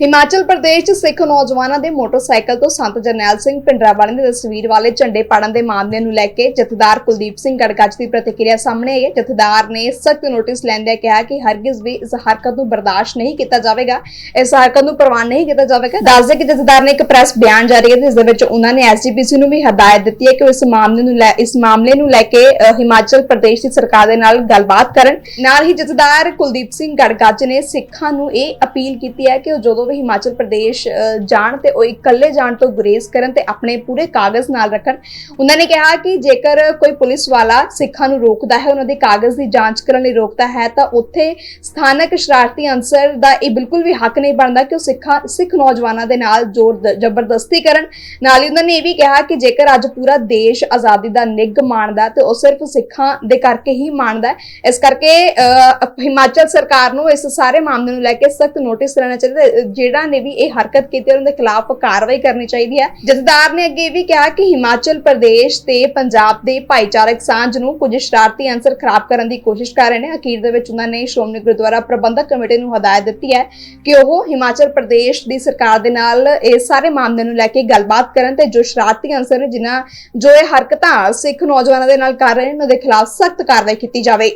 ਹਿਮਾਚਲ ਪ੍ਰਦੇਸ਼ 'ਚ ਸਿੱਖ ਨੌਜਵਾਨਾਂ ਦੇ ਮੋਟਰਸਾਈਕਲ ਤੋਂ ਸੰਤ ਜਰਨੈਲ ਸਿੰਘ ਪਿੰਡਰਾਵਾਲੇ ਦੀ ਤਸਵੀਰ ਵਾਲੇ ਝੰਡੇ ਪਾੜਨ ਦੇ ਮਾਮਲੇ ਨੂੰ ਲੈ ਕੇ ਜਥੇਦਾਰ ਕੁਲਦੀਪ ਸਿੰਘ ਗੜਗੱਜ ਦੀ ਪ੍ਰਤੀਕਿਰਿਆ ਸਾਹਮਣੇ ਆਈ ਹੈ। ਜਥੇਦਾਰ ਨੇ ਸਖਤ ਨੋਟਿਸ ਲੈਂਦਿਆਂ ਕਿਹਾ ਕਿ ਹਰਗਿਜ਼ ਵੀ ਇਸ ਹਰਕਤ ਨੂੰ ਬਰਦਾਸ਼ਤ ਨਹੀਂ ਕੀਤਾ ਜਾਵੇਗਾ ਇਸ ਹਰਕਤ ਨੂੰ ਪ੍ਰਵਾਨ ਨਹੀਂ ਕੀਤਾ ਜਾਵੇਗਾ। ਦੱਸਦੇ ਕਿ ਜਥੇਦਾਰ ਨੇ ਇੱਕ ਪ੍ਰੈਸ ਬਿਆਨ ਜਾਰੀ ਕੀਤਾ, ਜਿਸ ਦੇ ਵਿੱਚ ਉਹਨਾਂ ਨੇ ਐਸਜੀਪੀਸੀ ਨੂੰ ਵੀ ਹਦਾਇਤ ਦਿੱਤੀ ਹੈ ਕਿ ਉਹ ਇਸ ਮਾਮਲੇ ਨੂੰ ਲੈ, ਇਸ ਮਾਮਲੇ ਨੂੰ ਲੈ ਕੇ ਹਿਮਾਚਲ ਪ੍ਰਦੇਸ਼ ਦੀ ਸਰਕਾਰ ਦੇ ਨਾਲ ਗੱਲਬਾਤ ਕਰਨ। ਨਾਲ ਹੀ ਜਥੇਦਾਰ ਕੁਲਦੀਪ ਸਿੰਘ ਗੜਗੱਜ ਨੇ ਸਿੱਖਾਂ ਨੂੰ ਇਹ ਅਪੀਲ ਕੀਤੀ ਹੈ ਕਿ ਉਹ ਜਦੋਂ ਵੀ ਹਿਮਾਚਲ ਪ੍ਰਦੇਸ਼ ਜਾਣ ਤੇ ਉਹ ਇਕੱਲੇ ਜਾਣ ਤੋਂ ਗੁਰੇਜ਼ ਕਰਨ ਤੇ ਆਪਣੇ ਪੂਰੇ ਕਾਗਜ਼ ਨਾਲ ਰੱਖਣ। ਉਹਨਾਂ ਨੇ ਕਿਹਾ ਕਿ ਜੇਕਰ ਕੋਈ ਪੁਲਿਸ ਵਾਲਾ ਸਿੱਖਾਂ ਨੂੰ ਰੋਕਦਾ ਹੈ ਉਹਨਾਂ ਦੇ ਕਾਗਜ਼ ਦੀ ਜਾਂਚ ਕਰਨ ਲਈ ਰੋਕਦਾ ਹੈ ਤਾਂ ਉੱਥੇ ਸਥਾਨਕ ਸ਼ਰਾਰਤੀ ਅੰਸਰ ਦਾ ਇਹ ਬਿਲਕੁਲ ਵੀ ਹੱਕ ਨਹੀਂ ਬਣਦਾ ਕਿ ਉਹ ਸਿੱਖਾਂ ਸਿੱਖ ਨੌਜਵਾਨਾਂ ਦੇ ਨਾਲ ਜ਼ੋਰ ਜ਼ਬਰਦਸਤੀ ਕਰਨ। ਨਾਲ ਹੀ ਉਹਨਾਂ ਨੇ ਇਹ ਵੀ ਕਿਹਾ ਕਿ ਜੇਕਰ ਅੱਜ ਪੂਰਾ ਦੇਸ਼ ਆਜ਼ਾਦੀ ਦਾ ਨਿੱਘ ਮਾਣਦਾ ਤੇ ਉਹ ਸਿਰਫ ਸਿੱਖਾਂ ਦੇ ਕਰਕੇ ਹੀ ਮਾਣਦਾ ਇਸ ਕਰਕੇ ਅਹ, ਹਿਮਾਚਲ ਸਰਕਾਰ ਨੂੰ ਇਸ ਸਾਰੇ ਮਾਮਲੇ ਨੂੰ ਲੈ ਕੇ ਸਖਤ ਨੋਟਿਸ ਲੈਣਾ ਚਾਹੀਦਾ ਜਿਹੜਾ ਨੇ ਵੀ ਇਹ ਹਰਕਤ ਕੀਤੀ ਉਹਨਾਂ ਦੇ ਖਿਲਾਫ ਕਾਰਵਾਈ ਕਰਨੀ ਚਾਹੀਦੀ ਹੈ। ਜਥੇਦਾਰ ਨੇ ਅੱਗੇ ਵੀ ਕਿਹਾ ਕਿ ਹਿਮਾਚਲ ਪ੍ਰਦੇਸ਼ ਤੇ ਪੰਜਾਬ ਦੇ ਭਾਈਚਾਰਕ ਸਾਂਝ ਨੂੰ ਕੁਝ ਸ਼ਰਾਰਤੀ ਅੰਸਰ ਖਰਾਬ ਕਰਨ ਦੀ ਕੋਸ਼ਿਸ਼ ਕਰ ਰਹੇ ਨੇ। ਅਖੀਰ ਦੇ ਵਿੱਚ ਉਹਨਾਂ ਨੇ ਸ਼੍ਰੋਮਣੀ ਗੁਰਦੁਆਰਾ ਪ੍ਰਬੰਧਕ ਕਮੇਟੀ ਨੂੰ ਹਦਾਇਤ ਦਿੱਤੀ ਹੈ ਕਿ ਉਹ ਹਿਮਾਚਲ ਪ੍ਰਦੇਸ਼ ਦੀ ਸਰਕਾਰ ਦੇ ਨਾਲ ਇਹ ਸਾਰੇ ਮਾਮਲੇ ਨੂੰ ਲੈ ਕੇ ਗੱਲਬਾਤ ਕਰਨ ਤੇ ਜੋ ਸ਼ਰਾਰਤੀ ਅੰਸਰ ਨੇ, ਜਿਨ੍ਹਾਂ ਜੋ ਇਹ ਹਰਕਤਾਂ ਸਿੱਖ ਨੌਜਵਾਨਾਂ ਦੇ ਨਾਲ ਕਰ ਰਹੇ ਨੇ, ਉਹਨਾਂ ਦੇ ਖਿਲਾਫ ਸਖਤ ਕਾਰਵਾਈ ਕੀਤੀ ਜਾਵੇ।